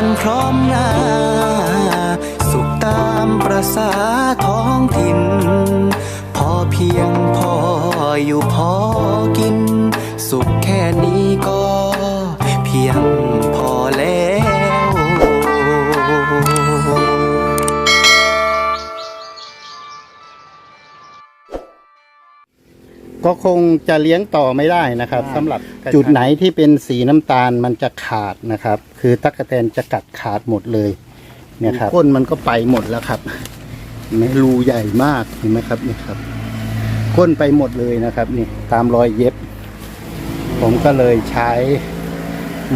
กันพร้อมหน้า สุขตามประสาท้องถิ่น พอเพียงพออยู่พอกิน สุขแค่นี้ก็ ก็คงจะเลี้ยงต่อไม่ได้นะครับสำหรับจุดไหนที่เป็นสีน้ำตาลมันจะขาดนะครับ คือตั๊กแตนจะกัดขาดหมดเลยเนี่ยครับก้นมันก็ไปหมดแล้วครับเห็นไหมรูใหญ่มากเห็นไหมครับนี่ครับก้นไปหมดเลยนะครับนี่ตามรอยเย็บ ผมก็เลยใช้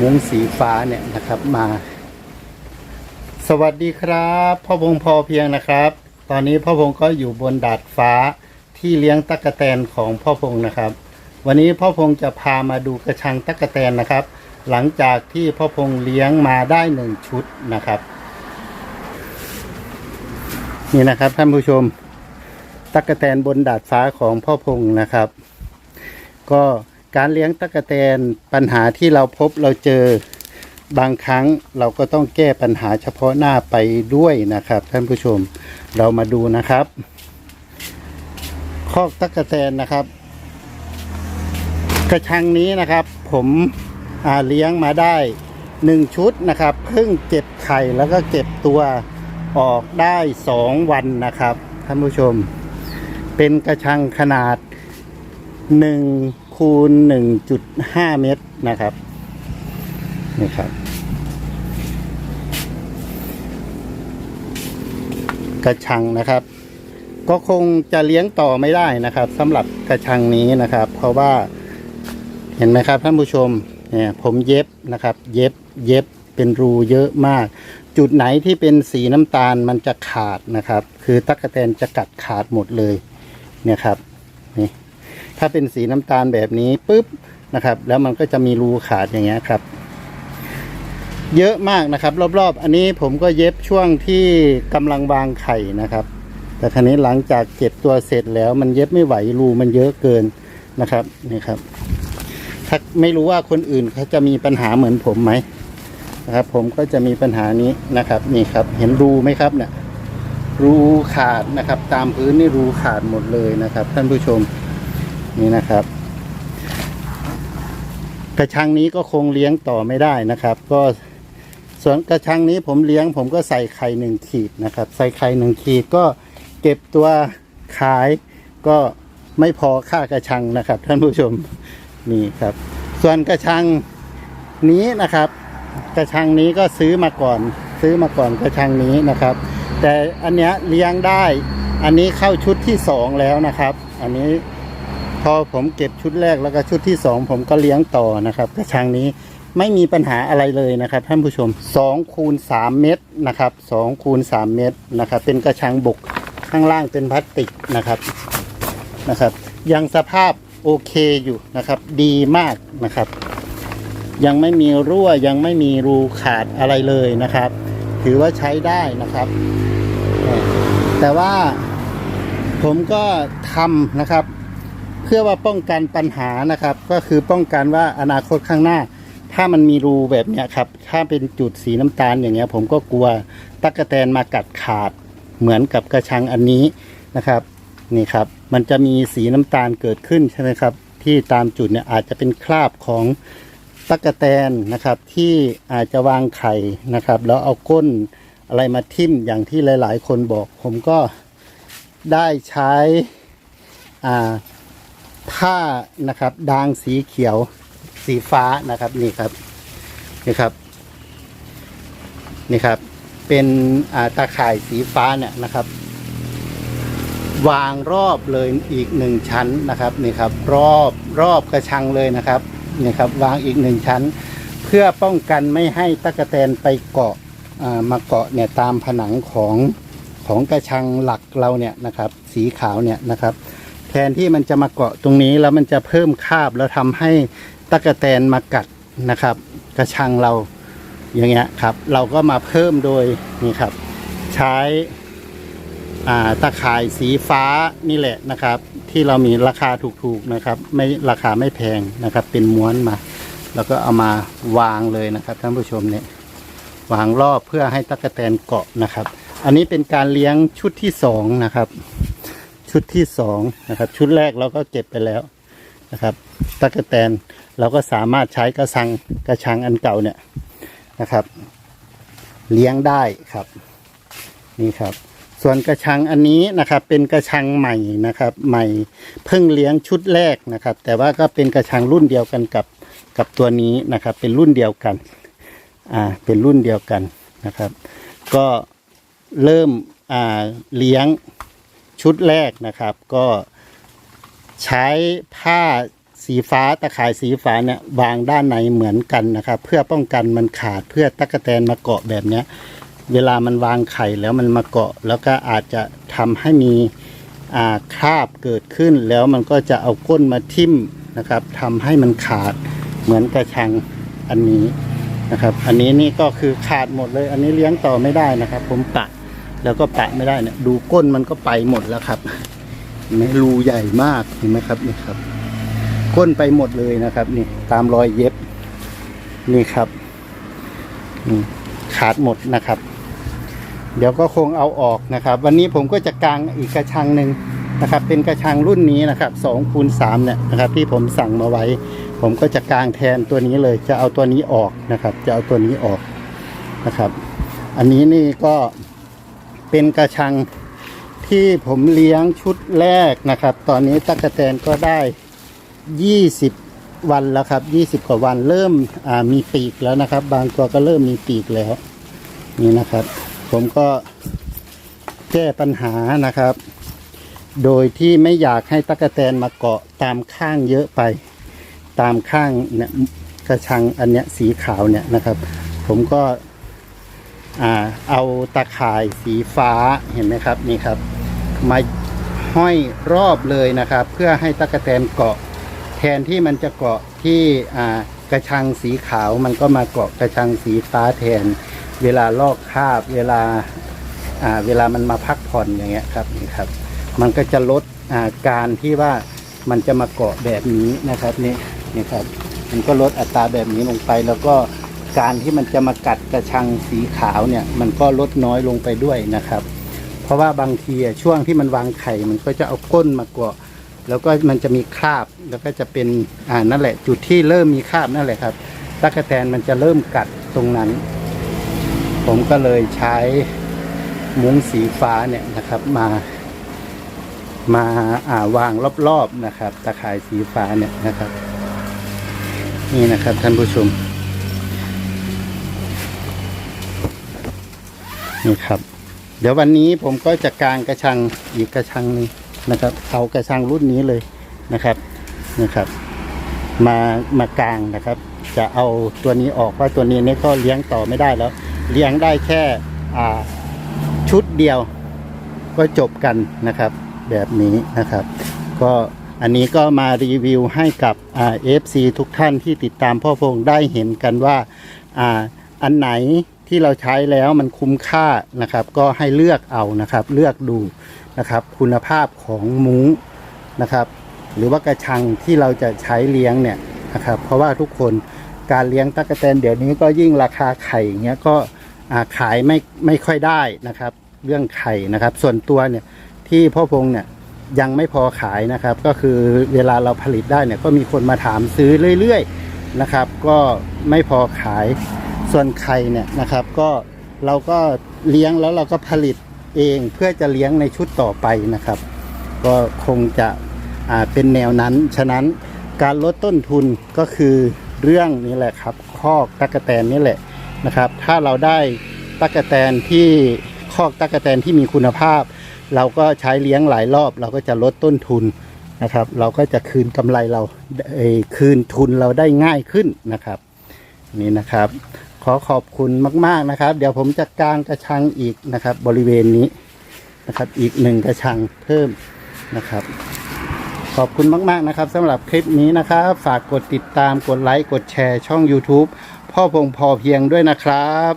มุ้งสีฟ้าเนี่ยนะครับมา สวัสดีครับพ่อพงพอเพียงนะครับ ตอนนี้พ่อพงก็อยู่บนดาดฟ้า ที่เลี้ยงตั๊กแตนของพ่อพงนะครับ วันนี้พ่อพงจะพามาดูกระชังตั๊กแตนนะครับ หลังจากที่พ่อพงเลี้ยงมาได้หนึ่งชุดนะครับ นี่นะครับท่านผู้ชมตั๊กแตนบนดาดฟ้าของพ่อพงนะครับ ก็การเลี้ยงตั๊กแตนปัญหาที่เราพบเราเจอบางครั้งเราก็ต้องแก้ปัญหาเฉพาะหน้าไปด้วยนะครับ ท่านผู้ชมเรามาดูนะครับ คอกตั๊กแตนนะครับ กระชังนี้นะครับ ผมเลี้ยงมาได้หนึ่งชุดนะครับเพิ่งเก็บไข่แล้วก็เก็บตัวออกได้สองวันนะครับท่านผู้ชม เป็นกระชังขนาดหนึ่งคูณหนึ่งจุดห้าเมตรนะครับนี่ครับ กระชังนะครับ ก็คงจะเลี้ยงต่อไม่ได้นะครับสำหรับกระชังนี้นะครับ เพราะว่าเห็นไหมครับท่านผู้ชมเนี่ยผมเย็บนะครับ เย็บเย็บเป็นรูเยอะมาก จุดไหนที่เป็นสีน้ำตาลมันจะขาดนะครับ คือตั๊กแตนจะกัดขาดหมดเลยเนี่ยครับนี่ถ้าเป็นสีน้ำตาลแบบนี้ปุ๊บนะครับ แล้วมันก็จะมีรูขาดอย่างเงี้ยครับ เยอะมากนะครับ รอบๆ อันนี้ผมก็เย็บช่วงที่กำลังวางไข่นะครับ แต่ครั้นี้หลังจากเก็บตัวเสร็จแล้ว มันเย็บไม่ไหวรูมันเยอะเกินนะครับนี่ครับ ถ้าไม่รู้ว่าคนอื่นเขาจะมีปัญหาเหมือนผมไหมนะครับ ผมก็จะมีปัญหานี้นะครับ นี่ครับ เห็นรูไหมครับเนี่ยรูขาดนะครับ ตามพื้นนี่รูขาดหมดเลยนะครับ ท่านผู้ชมนี่นะครับ กระชังนี้ก็คงเลี้ยงต่อไม่ได้นะครับ ก็ส่วนกระชังนี้ผมเลี้ยงผมก็ใส่ไข่หนึ่งขีดนะครับ ใส่ไข่หนึ่งขีดก็ เก็บตัวขายก็ไม่พอค่ากระชังนะครับ ท่านผู้ชมนี่ครับ ส่วนกระชังนี้นะครับ กระชังนี้ก็ซื้อมาก่อน ซื้อมาก่อนกระชังนี้นะครับ แต่อันเนี้ยเลี้ยงได้ อันนี้เข้าชุดที่สองแล้วนะครับ อันนี้พอผมเก็บชุดแรกแล้วก็ชุดที่สองผมก็เลี้ยงต่อนะครับ กระชังนี้ไม่มีปัญหาอะไรเลยนะครับท่านผู้ชม2คูณ3เมตรนะครับ2คูณ3เมตรนะครับ เป็นกระชังบก ข้างล่างเป็นพลาสติกนะครับนะครับ ยังสภาพโอเคอยู่นะครับ ดีมากนะครับ ยังไม่มีรั่วยังไม่มีรูขาดอะไรเลยนะครับ ถือว่าใช้ได้นะครับ แต่ว่าผมก็ทำนะครับ เพื่อว่าป้องกันปัญหานะครับ ก็คือป้องกันว่าอนาคตข้างหน้า ถ้ามันมีรูแบบเนี้ยครับ ถ้าเป็นจุดสีน้ำตาลอย่างเงี้ย ผมก็กลัวตั๊กแตนมากัดขาด เหมือนกับกระชังอันนี้นะครับ นี่ครับ มันจะมีสีน้ำตาลเกิดขึ้นใช่ไหมครับ ที่ตามจุดเนี่ยอาจจะเป็นคราบของตั๊กแตนนะครับ ที่อาจจะวางไข่นะครับ แล้วเอาก้นอะไรมาทิ่มอย่างที่หลาย ๆ คนบอก ผมก็ได้ใช้ผ้านะครับดางสีเขียวสีฟ้านะครับนี่ครับนี่ครับนี่ครับ เป็นตาข่ายสีฟ้าเนี่ยนะครับ วางรอบเลยอีกหนึ่งชั้นนะครับนี่ครับ รอบรอบกระชังเลยนะครับนี่ครับ วางอีกหนึ่งชั้น เพื่อป้องกันไม่ให้ตะกแตนไปเกาะมาเกาะเนี่ยตามผนังของของกระชังหลักเราเนี่ยนะครับ สีขาวเนี่ยนะครับ แทนที่มันจะมาเกาะตรงนี้แล้วมันจะเพิ่มคาบแล้วทำให้ตะกแตนมากัดนะครับ กระชังเรา อย่างเงี้ยครับ เราก็มาเพิ่มโดยนี่ครับ ใช้ตะข่ายสีฟ้านี่แหละนะครับ ที่เรามีราคาถูกๆนะครับ ไม่ราคาไม่แพงนะครับ เป็นม้วนมา แล้วก็เอามาวางเลยนะครับท่านผู้ชมเนี่ยวางรอบเพื่อให้ตั๊กแตนเกาะนะครับ อันนี้เป็นการเลี้ยงชุดที่สองนะครับ ชุดที่สองนะครับ ชุดแรกเราก็เก็บไปแล้วนะครับตั๊กแตนเราก็สามารถใช้กระชังกระชังอันเก่าเนี่ย นะครับ เลี้ยงได้ครับ นี่ครับ ส่วนกระชังอันนี้นะครับ เป็นกระชังใหม่นะครับ ใหม่เพิ่งเลี้ยงชุดแรกนะครับ แต่ว่าก็เป็นกระชังรุ่นเดียวกันกับกับตัวนี้นะครับ เป็นรุ่นเดียวกันอ่าเป็นรุ่นเดียวกันนะครับ ก็เริ่มอ่าเลี้ยงชุดแรกนะครับ ก็ใช้ผ้า สีฟ้าตะข่ายสีฟ้าเนี่ยวางด้านในเหมือนกันนะครับ เพื่อป้องกันมันขาดเพื่อตั๊กแตนมาเกาะแบบเนี้ย เวลามันวางไข่แล้วมันมาเกาะ แล้วก็อาจจะทำให้มีอ่าคราบเกิดขึ้น แล้วมันก็จะเอาก้นมาทิ่มนะครับทำให้มันขาดเหมือนกระชังอันนี้นะครับ อันนี้นี่ก็คือขาดหมดเลย อันนี้เลี้ยงต่อไม่ได้นะครับ ผมปะแล้วก็แปะไม่ได้เนี่ยดูก้นมันก็ไปหมดแล้วครับเห็นไหมรูใหญ่มากเห็นไหมครับนี่ครับ ก้นไปหมดเลยนะครับ นี่ตามรอยเย็บ นี่ครับนี่ขาดหมดนะครับ เดี๋ยวก็คงเอาออกนะครับ วันนี้ผมก็จะกางอีกกระชังหนึ่งนะครับ เป็นกระชังรุ่นนี้นะครับสองคูณสามเนี่ยนะครับ ที่ผมสั่งมาไว้ ผมก็จะกางแทนตัวนี้เลย จะเอาตัวนี้ออกนะครับ จะเอาตัวนี้ออกนะครับ อันนี้นี่ก็เป็นกระชังที่ผมเลี้ยงชุดแรกนะครับ ตอนนี้ตั๊กแตนก็ได้ ยี่สิบวันแล้วครับยี่สิบกว่าวันเริ่มมีปีกแล้วนะครับ บางตัวก็เริ่มมีปีกแล้ว นี่นะครับ ผมก็แก้ปัญหานะครับ โดยที่ไม่อยากให้ตั๊กแตนมาเกาะตามข้างเยอะไป ตามข้างเนี่ยกระชังอันเนี้ยสีขาวเนี่ยนะครับ ผมก็อ่าเอาตาข่ายสีฟ้าเห็นไหมครับนี่ครับ มาห้อยรอบเลยนะครับ เพื่อให้ตั๊กแตนเกาะ แทนที่มันจะเกาะที่กระชังสีขาวมันก็มาเกาะกระชังสีฟ้าแทน เวลาลอกคราบ เวลาเวลามันมาพักผ่อนอย่างเงี้ยครับนี่ครับ มันก็จะลดาการที่ว่ามันจะมาเกาะแบบนี้นะครับนี่นี่ครับ มันก็ลดอัตราแบบนี้ลงไป แล้วก็การที่มันจะมากัดกระชังสีขาวเนี่ยมันก็ลดน้อยลงไปด้วยนะครับ เพราะว่าบางทีช่วงที่มันวางไข่มันก็จะเอาก้นมาเกาะ แล้วก็มันจะมีคราบแล้วก็จะเป็นอ่านั่นแหละ จุดที่เริ่มมีคราบนั่นแหละครับตั๊กแตนมันจะเริ่มกัดตรงนั้น ผมก็เลยใช้มุ้งสีฟ้าเนี่ยนะครับ มามาอ่าวางรอบๆนะครับ ตะข่ายสีฟ้าเนี่ยนะครับ นี่นะครับท่านผู้ชมนี่ครับ เดี๋ยววันนี้ผมก็จะกางกระชังอีกกระชังหนึง นะครับ เอากระชังรุ่นนี้เลยนะครับนะครับ มามากลางนะครับ จะเอาตัวนี้ออกเพราะตัวนี้เนี่ยก็เลี้ยงต่อไม่ได้แล้ว เลี้ยงได้แค่อ่าชุดเดียวก็จบกันนะครับ แบบนี้นะครับ ก็อันนี้ก็มารีวิวให้กับอ่า FC ทุกท่านที่ติดตามพ่อพงได้เห็นกันว่าอ่าอันไหนที่เราใช้แล้วมันคุ้มค่านะครับ ก็ให้เลือกเอานะครับ เลือกดู นะครับ คุณภาพของมุ้งนะครับ หรือว่ากระชังที่เราจะใช้เลี้ยงเนี่ยนะครับ เพราะว่าทุกคนการเลี้ยงตั๊กแตนเดี๋ยวนี้ก็ยิ่งราคาไข่เงี้ยก็ขายไม่ไม่ค่อยได้นะครับ เรื่องไข่นะครับ ส่วนตัวเนี่ยที่พ่อพงเนี่ยยังไม่พอขายนะครับ ก็คือเวลาเราผลิตได้เนี่ยก็มีคนมาถามซื้อเรื่อยๆนะครับ ก็ไม่พอขายส่วนไข่เนี่ยนะครับ ก็เราก็เลี้ยงแล้วเราก็ผลิต เองเพื่อจะเลี้ยงในชุดต่อไปนะครับ ก็คงจะเป็นแนวนั้น ฉะนั้นการลดต้นทุนก็คือเรื่องนี้แหละครับคอกตั๊กแตนนี่แหละนะครับ ถ้าเราได้ตั๊กแตนที่คอกตั๊กแตนที่มีคุณภาพ เราก็ใช้เลี้ยงหลายรอบ เราก็จะลดต้นทุนนะครับ เราก็จะคืนกำไรเราคืนทุนเราได้ง่ายขึ้นนะครับ นี่นะครับ ขอขอบคุณมาก ๆนะครับ เดี๋ยวผมจะกางกระชังอีกนะครับ บริเวณนี้นะครับ อีกหนึ่งกระชังเพิ่มนะครับ ขอบคุณมาก ๆนะครับสำหรับคลิปนี้นะครับ ฝากกดติดตามกดไลค์กดแชร์ช่อง YouTube พ่อพงพอเพียงด้วยนะครับ